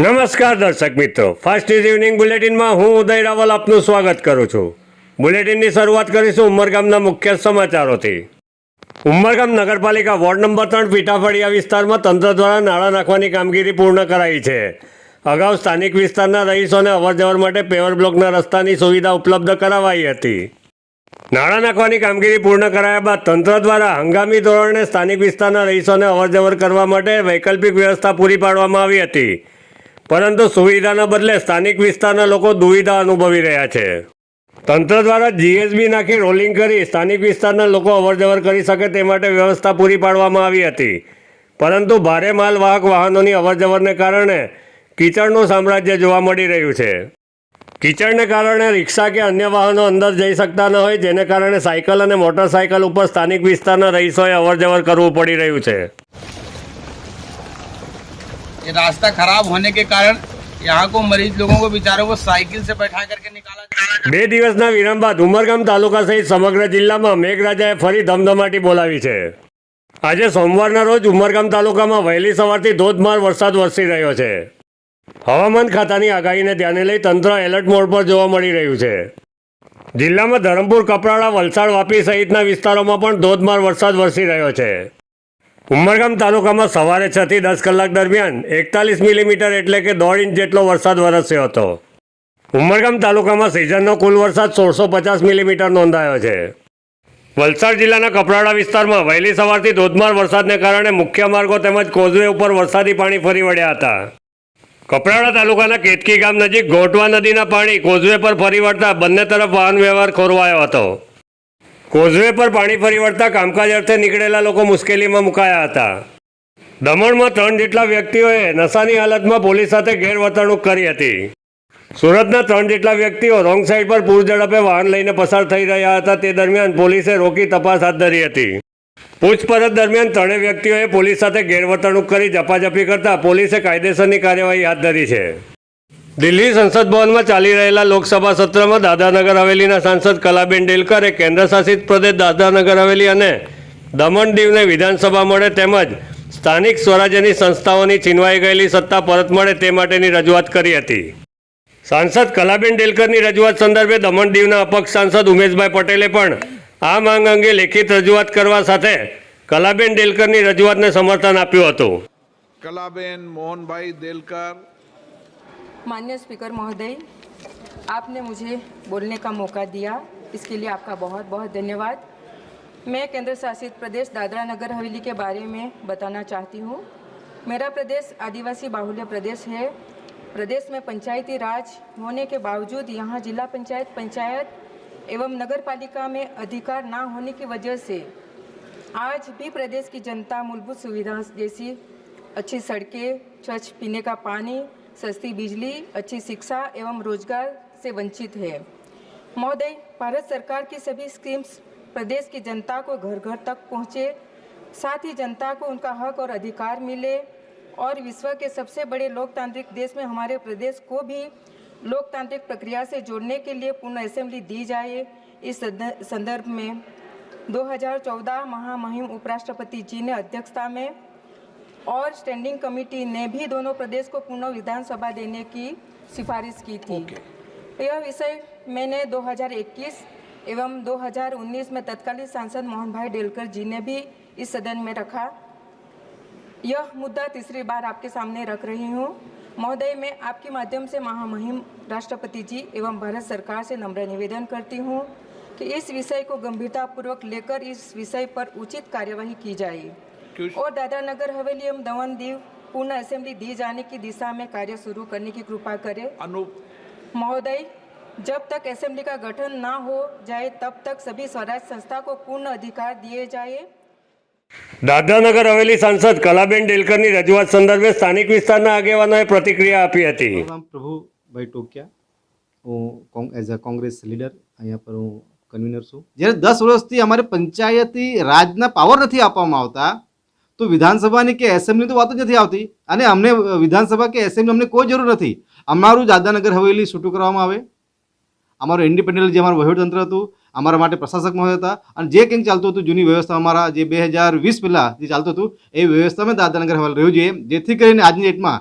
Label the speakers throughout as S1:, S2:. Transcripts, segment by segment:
S1: નમસ્કાર દર્શક મિત્રો. ફાસ્ટ ઇઝ ઇવનિંગ બુલેટિનમાં હું ઉદય રાવલ આપનું સ્વાગત કરું છું. બુલેટિનની શરૂઆત કરીશું ઉમરગામના મુખ્ય સમાચારોથી. ઉમરગામ નગરપાલિકા વોર્ડ નંબર ત્રણ પીટાફળિયા વિસ્તારમાં તંત્ર દ્વારા નાણાં નાખવાની કામગીરી પૂર્ણ કરાઈ છે. અગાઉ સ્થાનિક વિસ્તારના રહીશોને અવરજવર માટે પેવર બ્લોકના રસ્તાની સુવિધા ઉપલબ્ધ કરાવાઈ હતી. નાણાં નાખવાની કામગીરી પૂર્ણ કરાયા બાદ તંત્ર દ્વારા હંગામી ધોરણે સ્થાનિક વિસ્તારના રહીશોને અવરજવર કરવા માટે વૈકલ્પિક વ્યવસ્થા પૂરી પાડવામાં આવી હતી. પરંતુ સુવિધાના બદલે સ્થાનિક વિસ્તારના લોકો દુવિધા અનુભવી રહ્યા છે. તંત્ર દ્વારા જીએસબી નાખી રોલિંગ કરી સ્થાનિક વિસ્તારના લોકો અવરજવર કરી શકે તે માટે વ્યવસ્થા પૂરી પાડવામાં આવી હતી. પરંતુ ભારે માલ વાહક વાહનોની અવરજવરને કારણે કીચડનું સામ્રાજ્ય જોવા મળી રહ્યું છે. કીચડને કારણે રિક્ષા કે અન્ય વાહનો અંદર જઈ શકતા ન હોય, જેને કારણે સાયકલ અને મોટરસાયકલ ઉપર સ્થાનિક વિસ્તારના રહીશોએ અવરજવર કરવું પડી રહ્યું છે.
S2: ये रास्ता खराब होने के कारण यहाँ को मरीज लोगों को बेचारों को साइकिल से बैठा करके निकाला जा
S1: બે દિવસના વિરામ બાદ ઉમરગામ તાલુકા સહિત સમગ્ર જિલ્લામાં મેઘરાજાએ ફરી ધમધમાટી બોલાવી છે આજે સોમવારના રોજ ઉમરગામ તાલુકામાં વહેલી સવારથી ધોધમાર વરસાદ વરસી રહ્યો છે હવામાન ખાતાની આગાહીને ધ્યાને લઈ તંત્ર એલર્ટ મોડ પર જોવા મળી રહ્યું છે જિલ્લામાં ધરમપુર કપરાડા વલસાડ વાપી સહિતના વિસ્તારોમાં પણ ધોધમાર વરસાદ વરસી રહ્યો છે ઉમરગામ તાલુકામાં સવારે છ થી દસ કલાક દરમિયાન એકતાલીસ મિલીમીટર એટલે કે દોઢ ઇંચ જેટલો વરસાદ વરસ્યો હતો. ઉમરગામ તાલુકામાં સિઝનનો કુલ વરસાદ સોળસો પચાસ મિલીમીટર નોંધાયો છે. વલસાડ જિલ્લાના કપરાડા વિસ્તારમાં વહેલી સવારથી ધોધમાર વરસાદને કારણે મુખ્ય માર્ગો તેમજ કોઝવે ઉપર વરસાદી પાણી ફરી વળ્યા હતા. કપરાડા તાલુકાના કેતકી ગામ નજીક ગોટવા નદીના પાણી કોઝવે પર ફરી વળતા બંને તરફ વાહન વ્યવહાર ખોરવાયો હતો. કોઝવે પર પાણી ફરી વળતા કામકાજ અર્થે નીકળેલા લોકો મુશ્કેલીમાં મુકાયા હતા. દમણમાં ત્રણ જેટલા વ્યક્તિઓએ નશાની હાલતમાં પોલીસ સાથે ગેરવર્તણૂક કરી હતી. સુરતના ત્રણ જેટલા વ્યક્તિઓ રોંગ સાઈડ પર પૂર ઝડપે વાહન લઈને પસાર થઈ રહ્યા હતા તે દરમિયાન પોલીસે રોકી તપાસ હાથ ધરી હતી. પૂછપરછ દરમિયાન ત્રણેય વ્યક્તિઓએ પોલીસ સાથે ગેરવર્તણૂક કરી ઝપાઝપી કરતા પોલીસે કાયદેસરની કાર્યવાહી હાથ ધરી છે. દિલ્હી સંસદ ભવનમાં ચાલી રહેલા લોકસભા સત્રમાં દાદાનગર હવેલીના સાંસદ કલાબેન ડેલકરે કેન્દ્રશાસિત પ્રદેશ દાદાનગર હવેલી અને દમણ દીવને વિધાનસભા મળે તેમજ સ્થાનિક સ્વરાજ્યની સંસ્થાઓની છીનવાઈ ગયેલી સત્તા પરત મળે તે માટેની રજૂઆત કરી હતી. સાંસદ કલાબેન ડેલકરની રજૂઆત સંદર્ભે દમણ દીવના અપક્ષ સાંસદ ઉમેશભાઈ પટેલે પણ આ માંગ અંગે લેખિત રજૂઆત કરવા સાથે કલાબેન ડેલકરની રજૂઆતને સમર્થન આપ્યું હતું.
S3: કલાબેન મોહનભાઈ દેલકર
S4: माननीय स्पीकर महोदय, आपने मुझे बोलने का मौका दिया। इसके लिए आपका बहुत बहुत धन्यवाद। मैं केंद्र शासित प्रदेश दादरा नगर हवेली के बारे में बताना चाहती हूँ। मेरा प्रदेश आदिवासी बाहुल्य प्रदेश है। प्रदेश में पंचायती राज होने के बावजूद यहाँ जिला पंचायत पंचायत एवं नगर पालिका में अधिकार ना होने की वजह से आज भी प्रदेश की जनता मूलभूत सुविधा जैसी अच्छी सड़कें, स्वच्छ पीने का पानी सस्ती बिजली, अच्छी शिक्षा एवं रोज़गार से वंचित है। महोदय, भारत सरकार की सभी स्कीम्स प्रदेश की जनता को घर घर तक पहुँचे। साथ ही जनता को उनका हक और अधिकार मिले और विश्व के सबसे बड़े लोकतांत्रिक देश में हमारे प्रदेश को भी लोकतांत्रिक प्रक्रिया से जोड़ने के लिए पूर्ण असेंबली दी जाए। इस संदर्भ में 2014 महामहिम उपराष्ट्रपति जी ने अध्यक्षता में और स्टैंडिंग कमेटी ने भी दोनों प्रदेश को पूर्ण विधानसभा देने की सिफारिश की थी। Okay. यह विषय मैंने 2021 एवं 2019 में तत्कालीन सांसद मोहन भाई डेलकर जी ने भी इस सदन में रखा। यह मुद्दा तीसरी बार आपके सामने रख रही हूँ। महोदय मैं आपके माध्यम से महामहिम राष्ट्रपति जी एवं भारत सरकार से नम्र निवेदन करती हूँ कि इस विषय को गंभीरतापूर्वक लेकर इस विषय पर उचित कार्यवाही की जाए। और दादरा नगर हवेली एवं दमन दीव पूर्ण असेंबली दी जाने की दिशा में कार्य शुरू करने की कृपा करें
S3: अनूप
S4: महोदय जब तक असेंबली का गठन ना हो जाए तब तक सभी स्वराज संस्था को पूर्ण अधिकार दिए जाए
S1: દાદરાનગર હવેલી સાંસદ કલાબેન ડેલકરની રજૂઆત સંદર્ભે સ્થાનિક વિસ્તારના આગેવાનોએ પ્રતિક્રિયા આપી હતી
S5: મારું નામ પ્રભુભાઈ ટોકિયા હું Kong as a Congress leader અહીંયા પર હું કન્વીનર છું જ્યારે દસ વર્ષથી અમારે પંચાયતી રાજના પાવર નથી આપવામાં આવતા તો વિધાનસભાની કે એસેમ્બલીની તો વાત જ નથી આવતી. અને અમને વિધાનસભા કે એસેમ્બલી અમને કોઈ જરૂર નથી. અમારું દાદાનગર હવેલી છૂટું કરવામાં આવે. અમારું ઇન્ડિપેન્ડન્ટ જે અમારું વહીવટતંત્ર હતું, અમારા માટે પ્રશાસક મહોદય હતા. અને જે કંઈક ચાલતું હતું, જૂની વ્યવસ્થા અમારા જે બે હજાર વીસ પહેલાં જે ચાલતું હતું, એ વ્યવસ્થામાં દાદાનગર હવેલી રહ્યું જોઈએ જેથી કરીને આજની ડેટમાં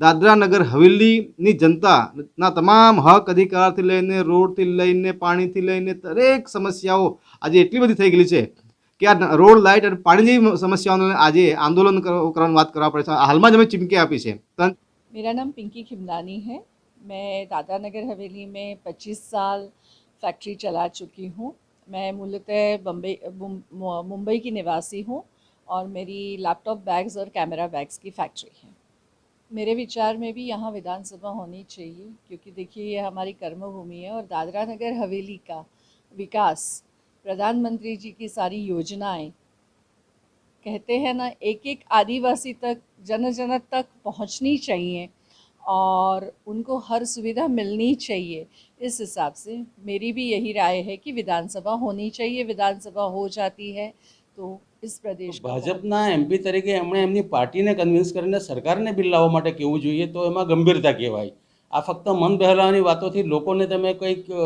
S5: દાદરાનગર હવેલીની જનતાના તમામ હક અધિકારથી લઈને રોડથી લઈને પાણીથી લઈને દરેક સમસ્યાઓ આજે એટલી બધી થઈ ગયેલી છે કે આ રોડ લાઇટ અને પાણી જેવી સમસ્યાઓને આજે આંદોલન કર- કરવાની વાત કરવા પડે છે હાલમાં જ અમે ચીમકી આપી છે તં-
S6: मेरा नाम पिंकी खिमदानी है मैं दादरा नगर हवेली में 25 साल फैक्ट्री चला चुकी हूँ मैं मूलतः बम्बई मुं- मुंबई की निवासी हूँ और मेरी लैपटॉप बैग्स और कैमरा बैग्स की फैक्ट्री है मेरे विचार में भी यहाँ विधानसभा होनी चाहिए क्योंकि देखिए ये हमारी कर्मभूमि है और दादरा नगर हवेली का विकास प्रधानमंत्री जी की सारी योजनाएं कहते हैं ना एक एक आदिवासी तक जन जन तक पहुंचनी चाहिए और उनको हर सुविधा मिलनी चाहिए इस हिसाब से मेरी भी यही राय है कि विधानसभा होनी चाहिए विधानसभा हो जाती है तो इस प्रदेश का बहुत-
S7: ભાજપના એમપી તરીકે એમણે એમની પાર્ટીને કન્વિન્સ કરીને સરકારને બિલ લાવવા માટે કહેવું જોઈએ તો એમાં ગંભીરતા કહેવાય આ ફક્ત મન બહેલાવાની વાતોથી લોકોને તમે કંઈક અ,